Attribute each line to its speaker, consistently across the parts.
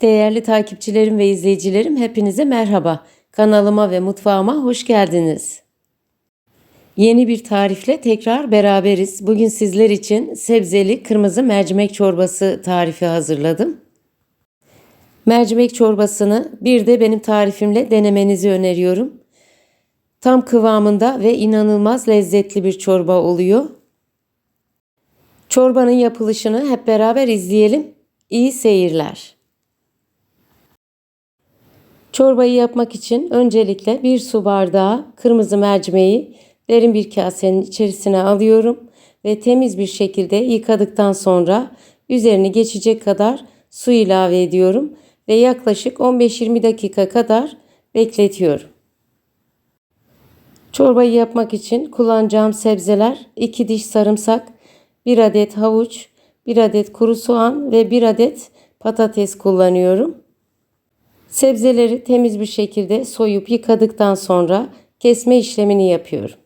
Speaker 1: Değerli takipçilerim ve izleyicilerim hepinize merhaba. Kanalıma ve mutfağıma hoş geldiniz. Yeni bir tarifle tekrar beraberiz. Bugün sizler için sebzeli kırmızı mercimek çorbası tarifi hazırladım. Mercimek çorbasını bir de benim tarifimle denemenizi öneriyorum. Tam kıvamında ve inanılmaz lezzetli bir çorba oluyor. Çorbanın yapılışını hep beraber izleyelim. İyi seyirler. Çorbayı yapmak için öncelikle bir su bardağı kırmızı mercimeği derin bir kasenin içerisine alıyorum ve temiz bir şekilde yıkadıktan sonra üzerini geçecek kadar su ilave ediyorum ve yaklaşık 15-20 dakika kadar bekletiyorum. Çorbayı yapmak için kullanacağım sebzeler 2 diş sarımsak, 1 adet havuç, 1 adet kuru soğan ve 1 adet patates kullanıyorum. Sebzeleri temiz bir şekilde soyup yıkadıktan sonra kesme işlemini yapıyorum.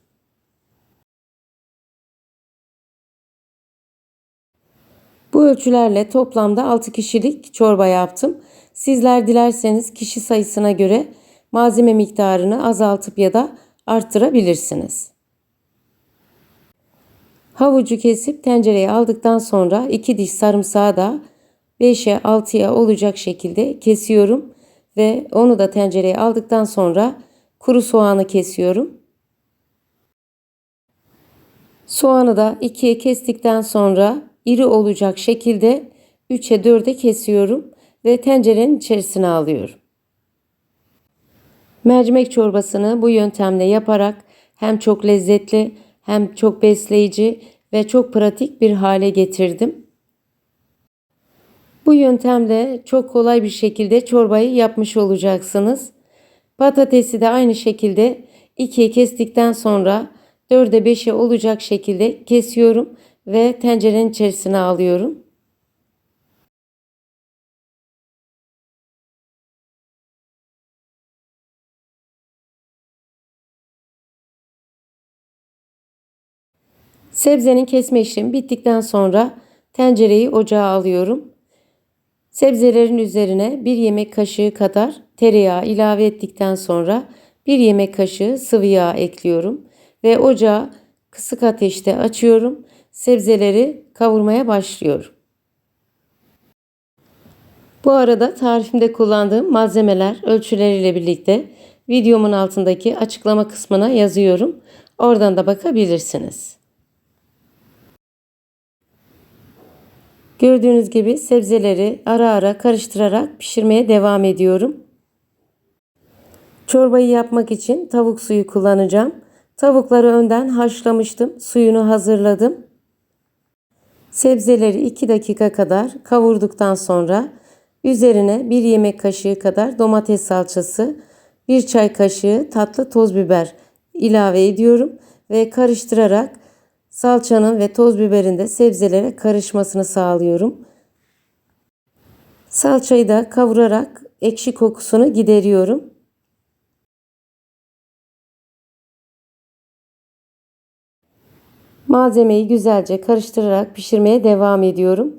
Speaker 1: Bu ölçülerle toplamda 6 kişilik çorba yaptım. Sizler dilerseniz kişi sayısına göre malzeme miktarını azaltıp ya da arttırabilirsiniz. Havucu kesip tencereye aldıktan sonra 2 diş sarımsağı da 5'e 6'ya olacak şekilde kesiyorum ve onu da tencereye aldıktan sonra kuru soğanı kesiyorum. Soğanı da ikiye kestikten sonra iri olacak şekilde 3'e 4'e kesiyorum ve tencerenin içerisine alıyorum. Mercimek çorbasını bu yöntemle yaparak hem çok lezzetli hem çok besleyici ve çok pratik bir hale getirdim. Bu yöntemle çok kolay bir şekilde çorbayı yapmış olacaksınız. Patatesi de aynı şekilde ikiye kestikten sonra 4'e 5'e olacak şekilde kesiyorum ve tencerenin içerisine alıyorum. Sebzenin kesme işlemi bittikten sonra tencereyi ocağa alıyorum. Sebzelerin üzerine bir yemek kaşığı kadar tereyağı ilave ettikten sonra bir yemek kaşığı sıvı yağ ekliyorum ve ocağı kısık ateşte açıyorum. Sebzeleri kavurmaya başlıyorum. Bu arada tarifimde kullandığım malzemeler ölçüleriyle birlikte videomun altındaki açıklama kısmına yazıyorum. Oradan da bakabilirsiniz. Gördüğünüz gibi sebzeleri ara ara karıştırarak pişirmeye devam ediyorum. Çorbayı yapmak için tavuk suyu kullanacağım. Tavukları önden haşlamıştım. Suyunu hazırladım. Sebzeleri 2 dakika kadar kavurduktan sonra üzerine 1 yemek kaşığı kadar domates salçası, 1 çay kaşığı tatlı toz biber ilave ediyorum ve karıştırarak salçanın ve toz biberin de sebzelere karışmasını sağlıyorum. Salçayı da kavurarak ekşi kokusunu gideriyorum. Malzemeyi güzelce karıştırarak pişirmeye devam ediyorum.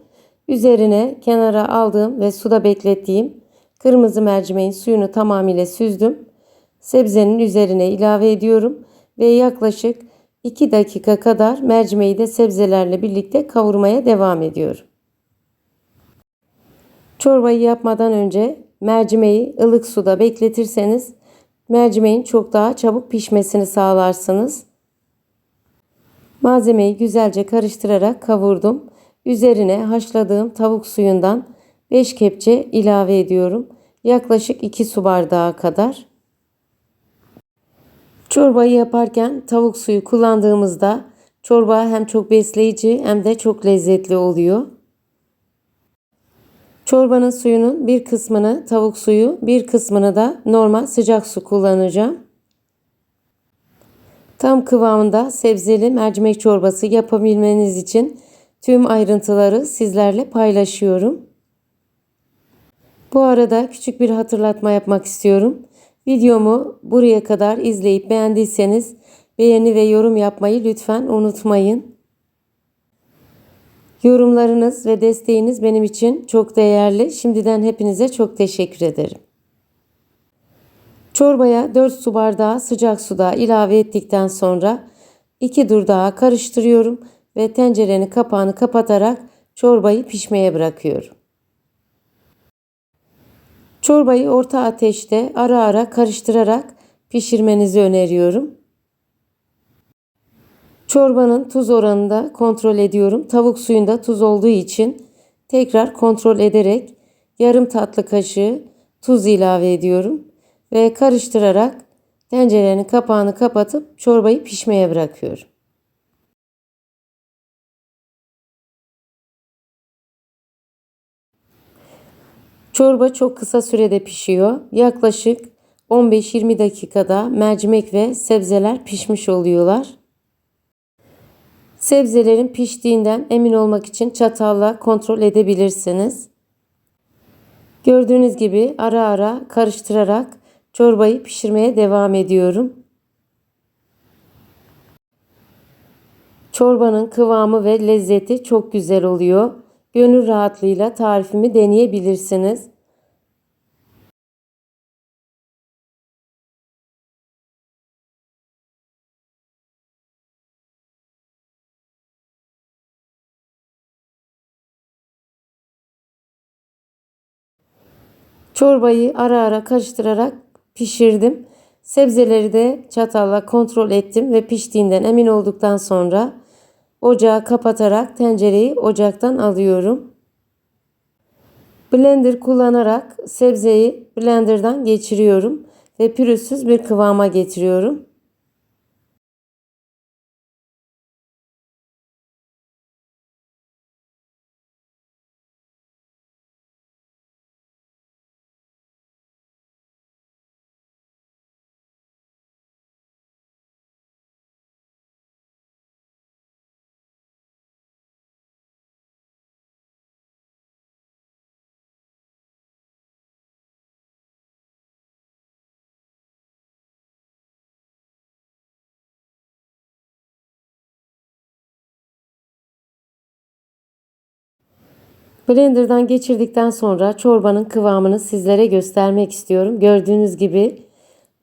Speaker 1: Üzerine kenara aldığım ve suda beklettiğim kırmızı mercimeğin suyunu tamamıyla süzdüm. Sebzenin üzerine ilave ediyorum ve yaklaşık 2 dakika kadar mercimeği de sebzelerle birlikte kavurmaya devam ediyorum. Çorbayı yapmadan önce mercimeği ılık suda bekletirseniz mercimeğin çok daha çabuk pişmesini sağlarsınız. Malzemeyi güzelce karıştırarak kavurdum. Üzerine haşladığım tavuk suyundan 5 kepçe ilave ediyorum. Yaklaşık 2 su bardağı kadar. Çorbayı yaparken tavuk suyu kullandığımızda çorba hem çok besleyici hem de çok lezzetli oluyor. Çorbanın suyunun bir kısmını tavuk suyu, bir kısmını da normal sıcak su kullanacağım. Tam kıvamında sebzeli mercimek çorbası yapabilmeniz için tüm ayrıntıları sizlerle paylaşıyorum. Bu arada küçük bir hatırlatma yapmak istiyorum. Videomu buraya kadar izleyip beğendiyseniz beğeni ve yorum yapmayı lütfen unutmayın. Yorumlarınız ve desteğiniz benim için çok değerli. Şimdiden hepinize çok teşekkür ederim. Çorbaya 4 su bardağı sıcak suda ilave ettikten sonra 2 dur daha karıştırıyorum ve tencerenin kapağını kapatarak çorbayı pişmeye bırakıyorum. Çorbayı orta ateşte ara ara karıştırarak pişirmenizi öneriyorum. Çorbanın tuz oranını da kontrol ediyorum. Tavuk suyunda tuz olduğu için tekrar kontrol ederek yarım tatlı kaşığı tuz ilave ediyorum ve karıştırarak tencerenin kapağını kapatıp çorbayı pişmeye bırakıyorum. Çorba çok kısa sürede pişiyor. Yaklaşık 15-20 dakikada mercimek ve sebzeler pişmiş oluyorlar. Sebzelerin piştiğinden emin olmak için çatalla kontrol edebilirsiniz. Gördüğünüz gibi ara ara karıştırarak çorbayı pişirmeye devam ediyorum. Çorbanın kıvamı ve lezzeti çok güzel oluyor. Gönül rahatlığıyla tarifimi deneyebilirsiniz. Çorbayı ara ara karıştırarak pişirdim. Sebzeleri de çatalla kontrol ettim ve piştiğinden emin olduktan sonra ocağı kapatarak tencereyi ocaktan alıyorum. Blender kullanarak sebzeyi blenderdan geçiriyorum ve pürüzsüz bir kıvama getiriyorum. Blender'dan geçirdikten sonra çorbanın kıvamını sizlere göstermek istiyorum. Gördüğünüz gibi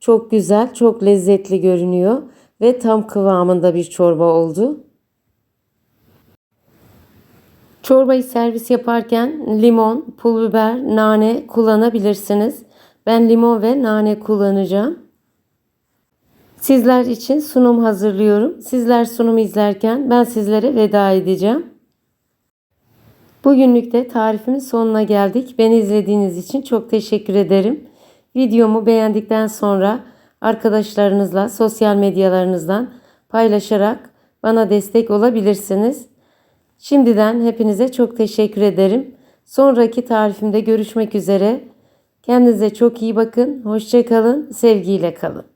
Speaker 1: çok güzel, çok lezzetli görünüyor ve tam kıvamında bir çorba oldu. Çorbayı servis yaparken limon, pul biber, nane kullanabilirsiniz. Ben limon ve nane kullanacağım. Sizler için sunum hazırlıyorum. Sizler sunumu izlerken ben sizlere veda edeceğim. Bugünlük de tarifimin sonuna geldik. Beni izlediğiniz için çok teşekkür ederim. Videomu beğendikten sonra arkadaşlarınızla sosyal medyalarınızdan paylaşarak bana destek olabilirsiniz. Şimdiden hepinize çok teşekkür ederim. Sonraki tarifimde görüşmek üzere. Kendinize çok iyi bakın. Hoşçakalın. Sevgiyle kalın.